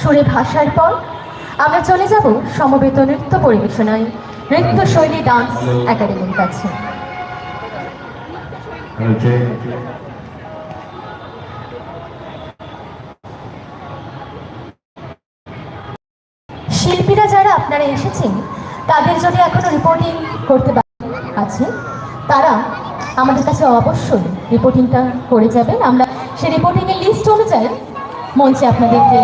সুরে ভাষার পর আমরা চলে যাব সমবেত নৃত্য পরিবেশনায়। নৃত্যশৈলী ডান্স একাডেমির কাছে। শিল্পীরা যারা আপনারা এসেছেন তাদের যদি এখনও রিপোর্টিং করতে আছে তারা আমাদের কাছে অবশ্যই রিপোর্টিংটা করে যাবেন। আমরা সেই রিপোর্টিংয়ের লিস্ট অনুযায়ী মঞ্চে আপনাদেরকে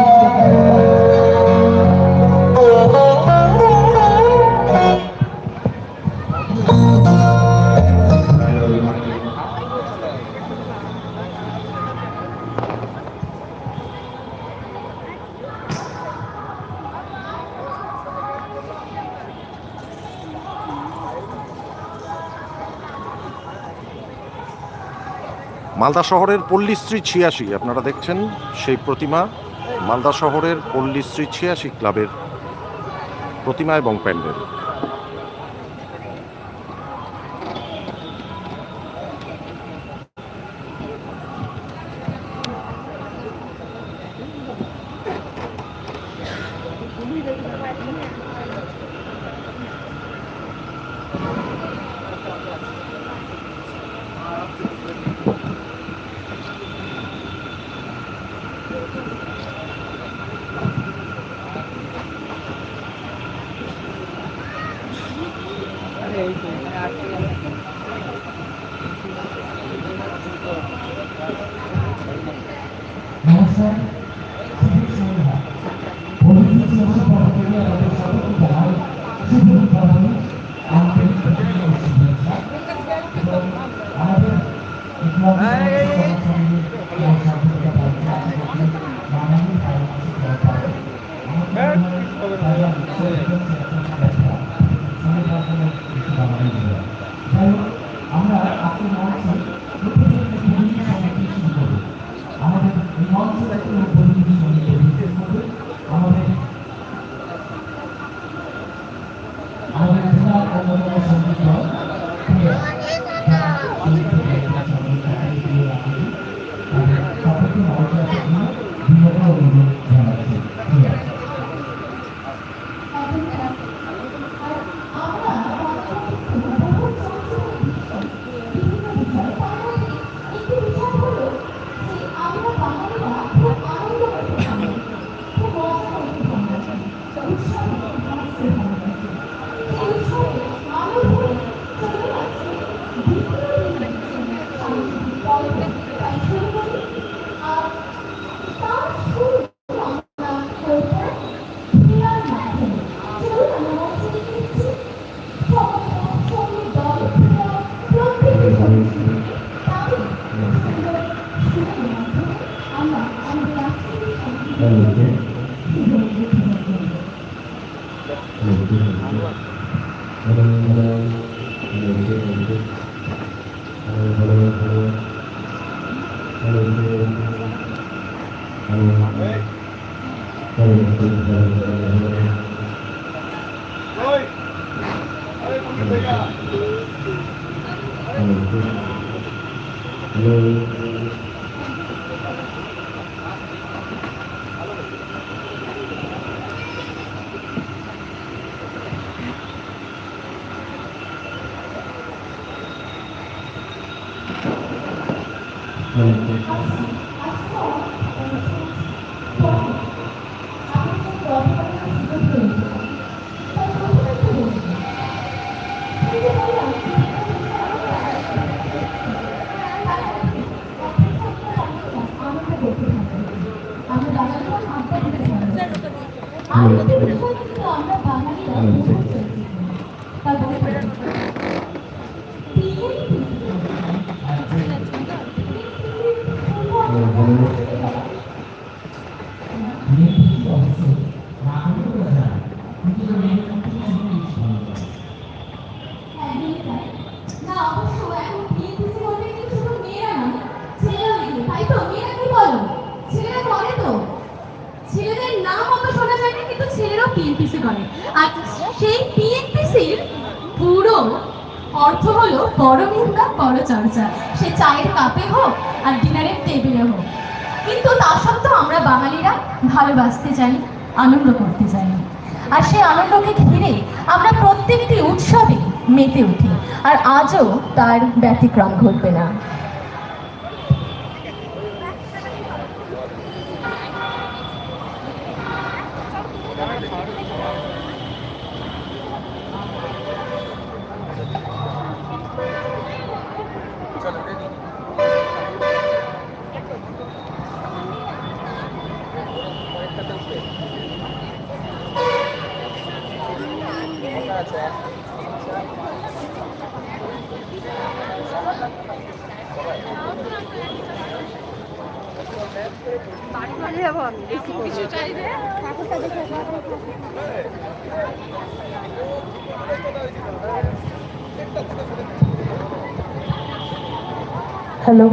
মালদা শহরের পল্লীশ্রী ছিয়াশি, আপনারা দেখছেন সেই প্রতিমা, মালদা শহরের পল্লীশ্রী ছিয়াশি ক্লাবের প্রতিমা এবং pandal Thank you. Nossa. Yeah. Okay Hello. আমরা টিএনপিসি করে। আর সেই টিএনপিসির পুরো অর্থ হলো বড় বড় চর্চা সে চায়ের কাপে হোক আর ডিনারের টেবিলে হোক। কিন্তু তা সত্ত্বেও আমরা বাঙালিরা ভালোবাসতে চাই, আনন্দ করতে চাই। আর সেই আনন্দকে ঘিরে আমরা প্রত্যেকটি উৎসবে মেতে উঠি। আর আজও তার ব্যতিক্রম ঘটবে না। হ্যালো